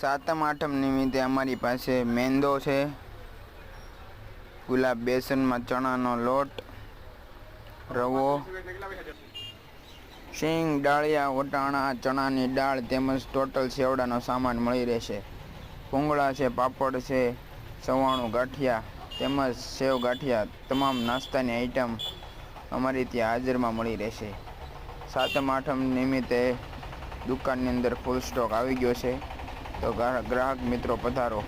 સાતમ, આઠમ નિમિત્તે અમારી પાસે મેંદો છે. ગુલાબ બેસનમાં ચણાનો લોટ, રવો, શીંગ, ડાળિયા, વટાણા, ચણાની દાળ તેમજ ટોટલ સેવડાનો સામાન મળી રહેશે. ભૂંગળા છે, પાપડ છે, સવાણું ગાંઠિયા તેમજ સેવ ગાંઠિયા તમામ નાસ્તાની આઈટમ અમારી ત્યાં હાજરમાં મળી રહેશે. સાતમ, આઠમ નિમિત્તે દુકાનની અંદર ફૂલ સ્ટોક આવી ગયો છે. તો ગ્રાહક મિત્રો પધારો.